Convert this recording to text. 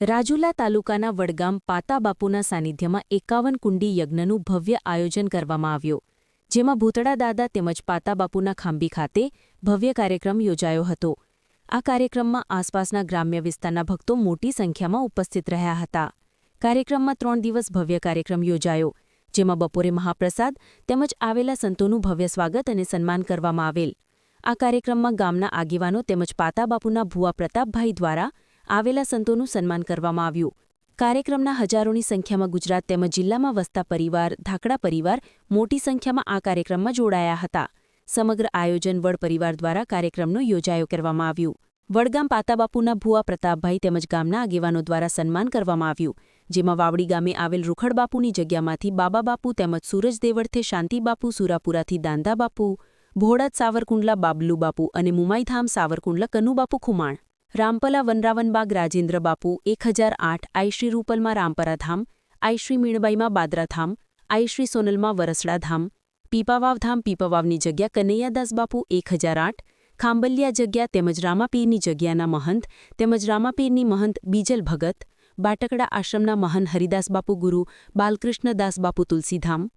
રાજુલા તાલુકાના વડગામ પાતાબાપુના સાનિધ્યમાં એકાવન કુંડી યજ્ઞનું ભવ્ય આયોજન કરવામાં આવ્યું, જેમાં ભૂતળા દાદા તેમજ પાતાબાપુના ખાંભી ખાતે ભવ્ય કાર્યક્રમ યોજાયો હતો. આ કાર્યક્રમમાં આસપાસના ગ્રામ્ય વિસ્તારના ભક્તો મોટી સંખ્યામાં ઉપસ્થિત રહ્યા હતા. કાર્યક્રમમાં ત્રણ દિવસ ભવ્ય કાર્યક્રમ યોજાયો, જેમાં બપોરે મહાપ્રસાદ તેમજ આવેલા સંતોનું ભવ્ય સ્વાગત અને સન્માન કરવામાં આવેલ. આ કાર્યક્રમમાં ગામના આગેવાનો તેમજ પાતાબાપુના ભુવા પ્રતાપભાઈ દ્વારા આવેલા સંતોનું સન્માન કરવામાં આવ્યું. કાર્યક્રમના હજારોની સંખ્યામાં ગુજરાત તેમજ જિલ્લામાં વસતા પરિવાર, ધાકડા પરિવાર મોટી સંખ્યામાં આ કાર્યક્રમમાં જોડાયા હતા. સમગ્ર આયોજન વડ પરિવાર દ્વારા કાર્યક્રમનો યોજાયો કરવામાં આવ્યું. વડગામ પાતાબાપુના ભુવા પ્રતાપભાઈ તેમજ ગામના આગેવાનો દ્વારા સન્માન કરવામાં આવ્યું, જેમાં વાવડી ગામે આવેલ રૂખડબાપુની જગ્યામાંથી બાબાબાપુ તેમજ સૂરજદેવળથી શાંતિબાપુ, સુરાપુરાથી દાંદાબાપુ ભોળાત સાવરકુંડલા બાબલુબાપુ અને મુમાઈધામ સાવરકુંડલા કનુબાપુ ખુમાણ. રામપલા વનરાવનબાગ રાજેન્દ્ર બાપુ એક હજાર આઠ આઈશ્રી રૂપલમાં રામપરા ધામ, આઈશ્રી મીણબાઈમાં બાદરાધામ આઈશ્રી સોનલમાં વરસડાધામ પીપાવાવ ધામ પીપાવાવની જગ્યા કનૈયાદાસ બાપુ એક હજાર આઠ, ખાંબલિયા જગ્યા તેમજ રામાપીરની જગ્યાના મહંત તેમજ રામાપીરની મહંત બીજલ ભગત, બાટકડા આશ્રમના મહન હરિદાસ બાપુ ગુરુ, બાલકૃષ્ણદાસ બાપુ તુલસીધામ